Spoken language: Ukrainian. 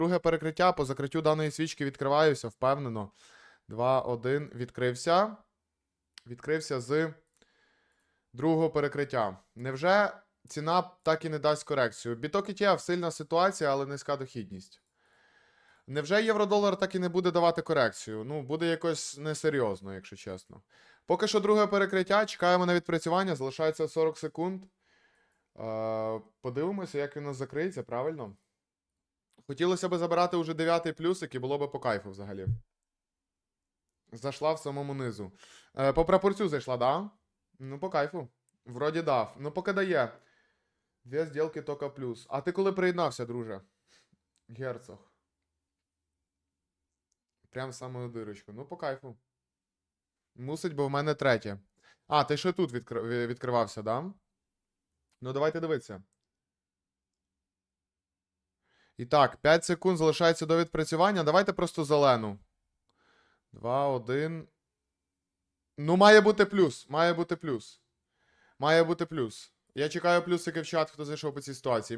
Друге перекриття по закриттю даної свічки відкриваюся, впевнено. 2, 1, відкрився. Відкрився з другого перекриття. Невже ціна так і не дасть корекцію? Біток ETF сильна ситуація, але низька дохідність. Невже євро-долар так і не буде давати корекцію? Ну, буде якось несерйозно, якщо чесно. Поки що друге перекриття, чекаємо на відпрацювання, залишається 40 секунд. Е, подивимося, як він у нас закриється, правильно? Хотілося б забирати уже дев'ятий плюсик і було б по кайфу взагалі. Зайшла в самому низу. Е, по прапорцю зайшла, да? Ну, по кайфу. Вроді дав. Ну, поки дає. Дві зділки тока плюс. А ти коли приєднався, друже? Герцог. Прям саму дирочку. Ну, по кайфу. Мусить, бо в мене третє. А, ти ще тут відкр... відкривався, да? Ну, давайте дивитися. І так, 5 секунд залишається до відпрацювання. Давайте просто зелену. 2, 1. Ну, має бути плюс. Має бути плюс. Має бути плюс. Я чекаю плюсики в чат, хто зайшов по цій ситуації.